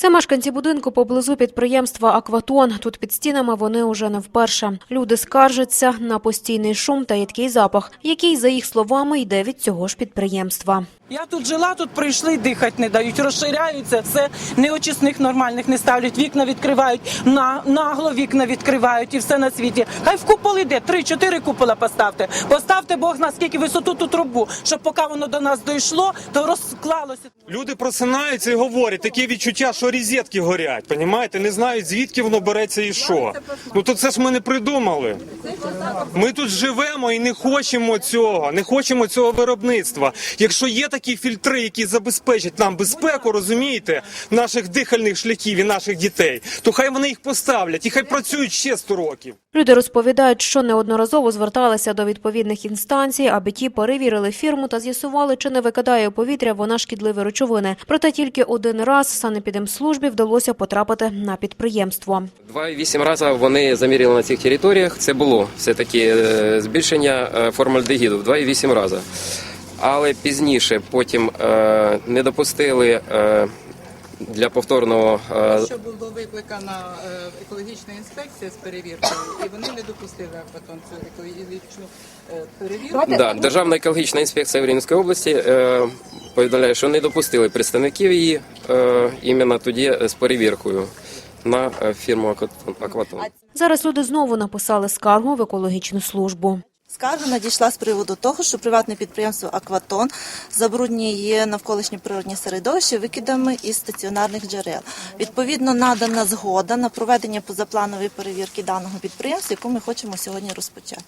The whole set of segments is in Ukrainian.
Це мешканці будинку поблизу підприємства Акватон. Тут під стінами вони уже не вперше. Люди скаржаться на постійний шум та їдкий запах, який, за їх словами, йде від цього ж підприємства. Я тут жила, тут прийшли, дихати не дають, розширяються все, неочисних нормальних не ставлять, вікна відкривають, на, нагло вікна відкривають і все на світі. Хай в купол іде, три-чотири купола поставте. Поставте Бог на скільки висоту ту трубу, щоб поки воно до нас дійшло, то розклалося. Люди просинаються і говорять, таке відчуття, що розетки горять, понімаєте? Не знають, звідки воно береться і що. Ну то це ж ми не придумали. Ми тут живемо і не хочемо цього, не хочемо цього виробництва. Якщо є такі фільтри, які забезпечать нам безпеку, розумієте, наших дихальних шляхів і наших дітей, то хай вони їх поставлять і хай працюють ще 100 років. Люди розповідають, що неодноразово зверталися до відповідних інстанцій, аби ті перевірили фірму та з'ясували, чи не викидає у повітря вона шкідливі речовини. Проте тільки один раз санепідемслужбі вдалося потрапити на підприємство. Два і вісім разів вони заміряли на цих територіях. Це було все-таки е, збільшення е, формальдегіду в 2,8 рази. Але пізніше потім е, не допустили е, для повторного е, Що було викликана е, екологічна інспекція з перевіркою, і вони не допустили акватон цю екологічну перевірку. да, Державна екологічна інспекція в Рівненської області е, повідомляє, що не допустили представників її іменно тоді з перевіркою на е, фірму. «Акватон». Зараз люди знову написали скаргу в екологічну службу. Скарга надійшла з приводу того, що приватне підприємство Акватон забруднює навколишнє природні середовище викидами із стаціонарних джерел. Відповідно, надана згода на проведення позапланової перевірки даного підприємства, яку ми хочемо сьогодні розпочати.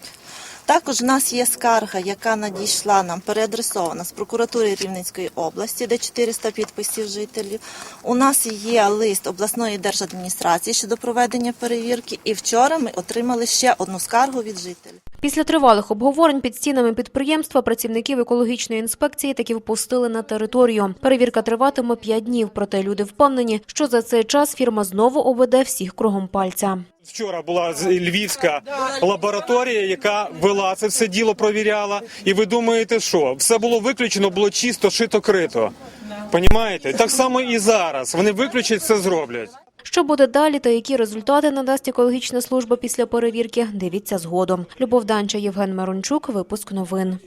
Також в нас є скарга, яка надійшла нам переадресована з прокуратури Рівненської області, де 400 підписів жителів. У нас є лист обласної держадміністрації щодо проведення перевірки. І вчора ми отримали ще одну скаргу від жителів. Після тривалих обговорень під стінами підприємства працівників екологічної інспекції таки впустили на територію. Перевірка триватиме п'ять днів, проте люди впевнені, що за цей час фірма знову обведе всіх кругом пальця. Вчора була львівська лабораторія, яка вела це все діло, провіряла. І ви думаєте, що все було виключено, було чисто, шито крито. Понімаєте? Так само і зараз. Вони виключать, все зроблять. Що буде далі та які результати надасть екологічна служба після перевірки, дивіться згодом. Любов Данча, Євген Мирончук, випуск новин.